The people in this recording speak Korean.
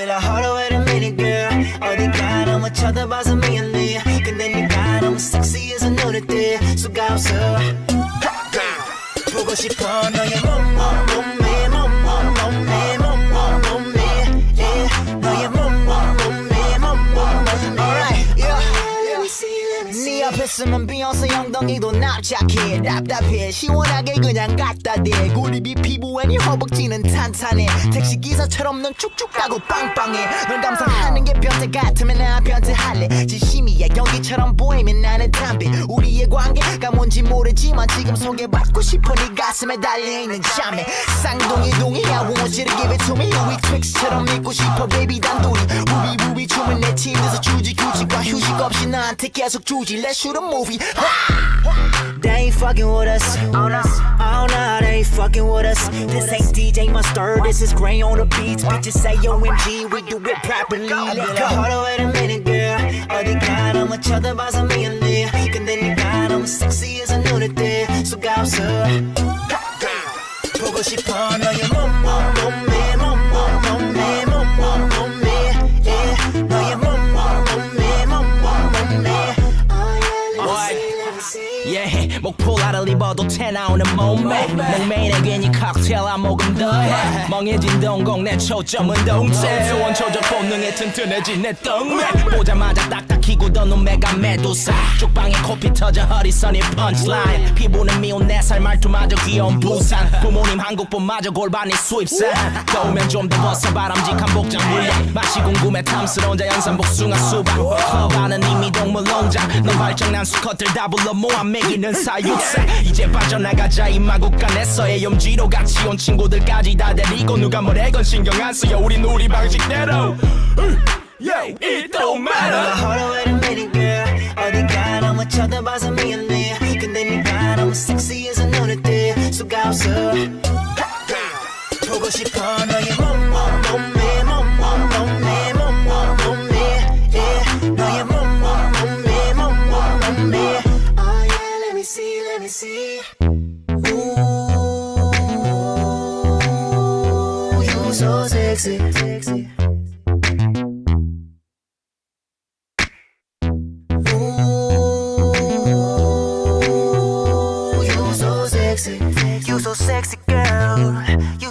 be like hold on wait a minute girl 어디가 너무 쳐다봐서 미안해 근데 네가 너무 섹시해서 눈에 띄 수가 없어 보고 싶어 너의 몸 쓰면 비욘세 엉덩이도 납작해. 답답해 시원하게 그냥 갖다 대. 구립이 피부에 네 허벅지는 탄탄해. 택시기사처럼 넌 쭉쭉 가고 빵빵해. 널 감상하는 게 변태 같으면 나 변태할래. 진심이야 연기처럼 보이면 나는 담배. 우리의 관계가 뭔지 모르지만 지금 소개받고 싶어 네 가슴에 달려있는 잠에 쌍둥이둥이 I want you give it to me 우리 트릭스처럼 믿고 싶어 baby 단둘이. 우비 우비 춤을 내 침대에서 주지 규칙과 휴식 없이 나한테 계속 주지 Let's shoot a movie They ain't fucking with us Oh no, oh no, they ain't fucking with us This ain't DJ Mustard, this is Gray on the beats Bitches say OMG, we do it properly Let go Hold on, wait a minute girl 어디가 너무 쳐다봐서 미안해 근데 네가 너무 섹시해서 눈에 띄 수가 없어 보고 싶어 너의 yeah, 목폴라를 입어도 태 나오는 몸매. 목매인에 괜히 칵테일 한 모금 더해. 멍해진 동공 내 초점은 동체. 원초적 본능에 튼튼해진 내 똥매. 보자마자 딱 메두사. 쪽방에 코피 터져 허리선이 펀치라인 피부는 미운 네살 말투마저 귀여운 부산. 부모님 한국분마저 골반이 수입산. 더우면 좀 더 벗어 바람직한 복장 물량 맛이 궁금해 탐스러운 자연산 복숭아 수박. 허바는 이미 동물 농장. 넌 발정난 수컷들 다 불러 모아 먹이는 사육사 이제 빠져나가자 이 마국간에서의 염지로 같이 온 친구들까지 다 데리고 누가 뭐래건 신경 안 써요 우린 우리 방식대로. Yeah, it don't matter. Hold on, wait a minute, girl. 보고 싶어 너의 몸 몸 몸매 몸 몸 몸매 몸 몸 몸매 yeah. 너의 몸 몸 몸매 몸 몸 몸매 Oh yeah, let me see, let me see. Ooh, you so sexy, sexy. You